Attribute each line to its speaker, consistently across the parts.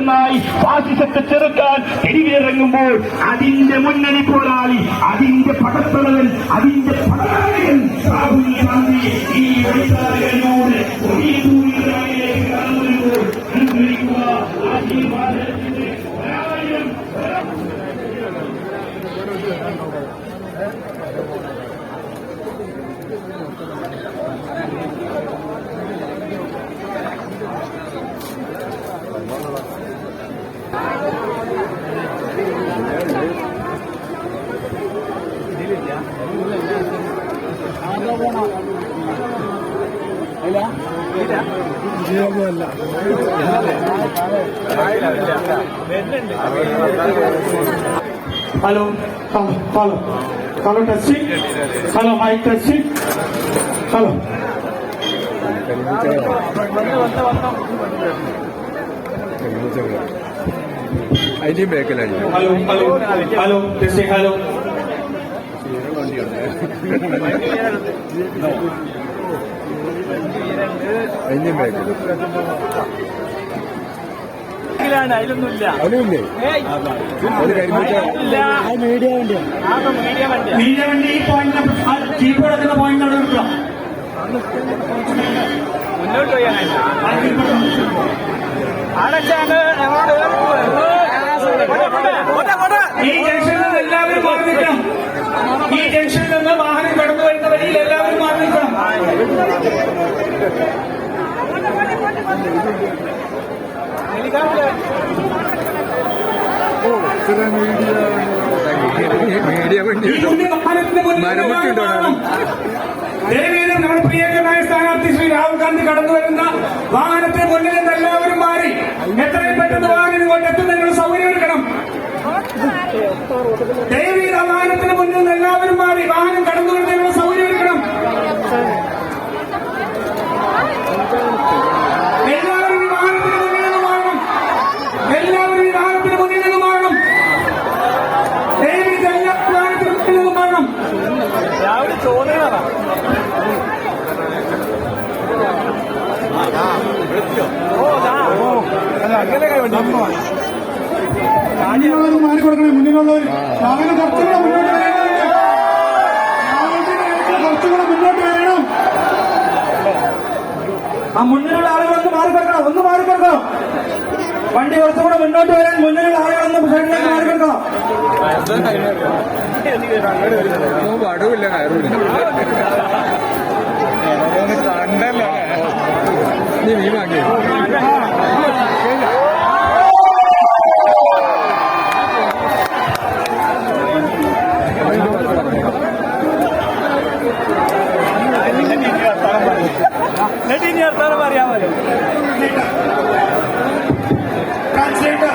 Speaker 1: ഓപ്പറേഷനായി ഫാസിസത്തെ ചെറുക്കാൻ തിരികിറങ്ങുമ്പോൾ അതിന്റെ മുന്നണി പോരാളി അതിന്റെ പടത്തലവൻ അതിന്റെ പടനായകൻ രാഹുൽ ഗാന്ധി ഈ വഴിത്താരകളിലൂടെ ഈ
Speaker 2: hello hello hello. Hello testing hello mic testing hello.
Speaker 3: അതിന്റെ ബേക്കിലാണ്
Speaker 2: hello hello hello testing
Speaker 3: hello. ബേക്കിൽ
Speaker 4: അതിലൊന്നുമില്ല.
Speaker 3: അതിലില്ലേ ഒരു കരിമ്പൂച്ച
Speaker 2: മീഡിയ വണ്ടി ഈ പോയിന്റ് കീബോർഡ് എത്തുന്ന പോയിന്റ് അവിടെ എടുക്കുക.
Speaker 4: മുന്നോട്ട് ഞങ്ങളോട്
Speaker 2: ഈ ജംഗ്ഷനിൽ എല്ലാവരും ഈ ജംഗ്ഷനിൽ നിന്ന് വാഹനം കടന്നു വരുന്ന വഴിയിൽ എല്ലാവരും മാറി നിൽക്കണം
Speaker 3: മീഡിയ വണ്ടി
Speaker 2: ഈ കുഞ്ഞു ദയവേദം നമ്മുടെ പ്രിയങ്കരനായ സ്ഥാനാർത്ഥി ശ്രീ രാഹുൽ ഗാന്ധി കടന്നു വരുന്ന വാഹനത്തിന് മുന്നിൽ നിന്ന് എല്ലാവരും മാറി. എത്രയും പെട്ടെന്ന് വാഹനം കൊണ്ട് എത്തുന്നതിനുള്ള സൗകര്യം ഒരുക്കണം. ദയവീത് വാഹനത്തിന് മുന്നിൽ നിന്ന് എല്ലാവരും മാറി വാഹനം കടന്നു വരുന്നതിനുള്ള സൗകര്യം ഒരുക്കണം എല്ലാവരും ഈ വാഹനത്തിന് മുന്നിൽ നിന്ന് മാറണം എല്ലാവരും ഈ വാഹനത്തിന് മുന്നിൽ നിന്ന് മാറണം ദയവീത് എല്ലാ വാഹനത്തിന് മുന്നിൽ നിന്ന് മാറണം
Speaker 4: രാവിലെ ചോദ്യം
Speaker 2: മുന്നിലുള്ളവർ മാറിക്കൊടുക്കണം മുന്നിലുള്ളവർ വാഹനം കുറച്ചുകൂടെ മുന്നോട്ട് കുറച്ചുകൂടെ മുന്നോട്ട് വരണം ആ മുന്നിലുള്ള ആളുകളൊന്ന് മാറിക്കൊടുക്കണം. ഒന്ന് മാറിക്കൊടുക്കണം. വണ്ടി കുറച്ചുകൂടെ മുന്നോട്ട് വരാൻ മുന്നിലുള്ള ആളുകളൊന്ന് സൈഡിലേക്ക്
Speaker 3: വടവില്ല കയറില്ല കണ്ടല്ലേ നീ മീൻ വാങ്ങിയോ
Speaker 4: എന്നിട്ട് ഇനി വർത്താനം പറയാൻ മതി
Speaker 2: ട്രാൻസ്ലേറ്റർ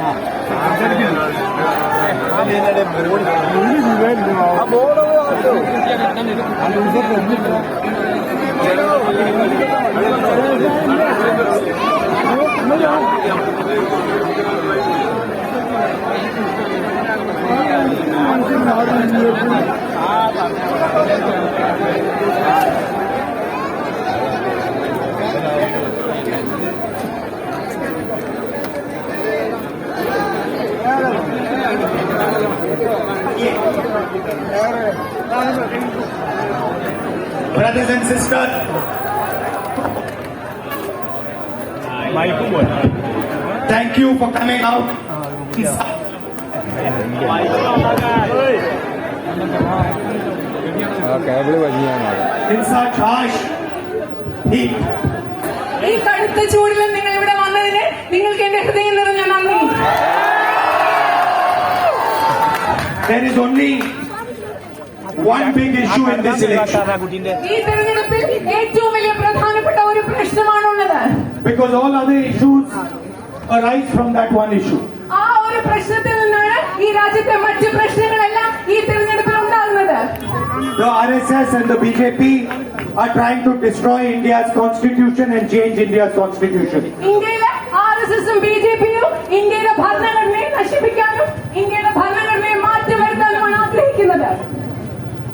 Speaker 4: ആ
Speaker 2: Brothers and sisters, thank you for coming out. harsh heat.
Speaker 5: ഈ കടുത്ത ചൂടിൽ നിങ്ങൾ ഇവിടെ വന്നതിന് നിങ്ങൾക്ക് എന്റെ ഹൃദയം നിറഞ്ഞ നന്ദി
Speaker 2: There is only one big issue in this election.
Speaker 4: കുട്ടിന്റെ
Speaker 5: ഈ തെരഞ്ഞെടുപ്പിൽ ഏറ്റവും വലിയ പ്രധാനപ്പെട്ട ഒരു പ്രശ്നമാണുള്ളത്
Speaker 6: because all other issues arise from that one issue.
Speaker 5: ആ ഒരു പ്രശ്നത്തിൽ നിന്നാണ് ഈ രാജ്യത്തെ മറ്റു പ്രശ്നങ്ങളെല്ലാം ഈ തിരഞ്ഞെടുപ്പിൽ ഉണ്ടാകുന്നത്
Speaker 6: The RSS and the BJP are trying to destroy India's constitution and change India's constitution.
Speaker 5: ഇന്ത്യയിലെ ആർ എസ് എസും ബി ജെ പിയും ഇന്ത്യയുടെ ഭരണഘടനയെ നശിപ്പിക്കാനും ഇന്ത്യയുടെ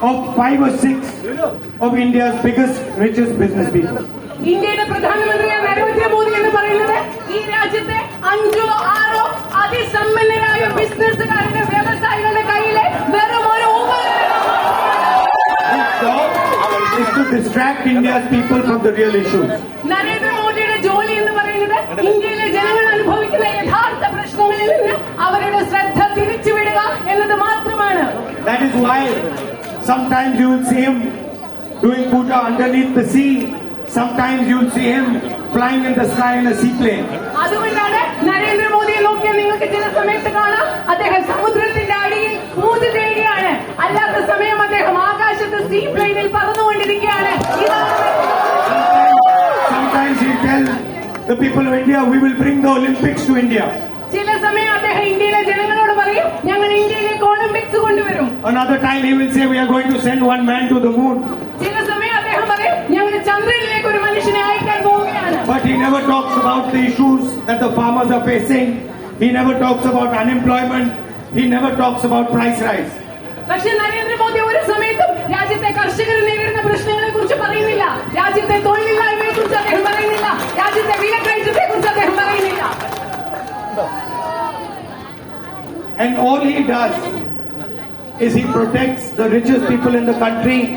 Speaker 6: of five or six of India's biggest, richest business people.
Speaker 5: ഇന്ത്യയുടെ പ്രധാനമന്ത്രിയായ നരേന്ദ്രമോദി എന്ന് പറയുന്നത് ഈ രാജ്യത്തെ അഞ്ചോ ആറോ അതിസമ്പന്നരായ ബിസിനസ്സുകാരുടെ വ്യവസായികളുടെ കയ്യിലെ വെറും ഒരു
Speaker 6: distract India's people from the real issues.
Speaker 5: നരേന്ദ്രമോദിയുടെ ജോലി എന്ന് പറയുന്നത് ഇന്ത്യയിലെ ജനങ്ങൾ അനുഭവിക്കുന്ന യഥാർത്ഥ പ്രശ്നങ്ങളിൽ നിന്ന് അവരുടെ ശ്രദ്ധ തിരിച്ചുവിടുക എന്നത് മാത്രമാണ്
Speaker 6: That is why sometimes you will see him doing puja underneath the sea. Sometimes you will see him flying in the sky in a seaplane.
Speaker 5: അതുകൊണ്ടാണ് നരേന്ദ്രമോദിയെ നോക്കിയാൽ നിങ്ങൾക്ക് ചില സമയത്ത് കാണാം അദ്ദേഹം സമുദ്രത്തിന്റെ അടിയിൽ പൂജ ചെയ്യുകയാണ് അല്ലാത്ത സമയം അദ്ദേഹം ആകാശത്ത് സീ പ്ലെയിനിൽ പറന്നുകൊണ്ടിരിക്കുകയാണ് ഇതാണ്
Speaker 6: Sometimes he'll tell the people of India, we will bring the Olympics to India.
Speaker 5: ചില സമയം അദ്ദേഹം ഇന്ത്യയിലെ ജനങ്ങളോട് പറയും ഞങ്ങൾ ഇന്ത്യയിലേക്ക് ഒളിമ്പിക്സ് കൊണ്ടുവരും
Speaker 6: Another time he will say, we are going to send one man to the moon.
Speaker 5: ചില സമയം അദ്ദേഹം പറയും ഞങ്ങൾ ചന്ദ്രനിലേക്ക് ഒരു മനുഷ്യനെ അയക്കാൻ പോവുകയാണ്
Speaker 6: But he never talks about the issues that the farmers are facing. He never talks about unemployment. He never talks about price rise.
Speaker 5: പക്ഷെ നരേന്ദ്രമോദി ഒരു സമയത്തും രാജ്യത്തെ കർഷകർ നേരിടുന്ന പ്രശ്നങ്ങളെ കുറിച്ച് പറയുന്നില്ല രാജ്യത്തെ തൊഴിലില്ലായ്മയെ
Speaker 6: all he does is he protects the richest people in the country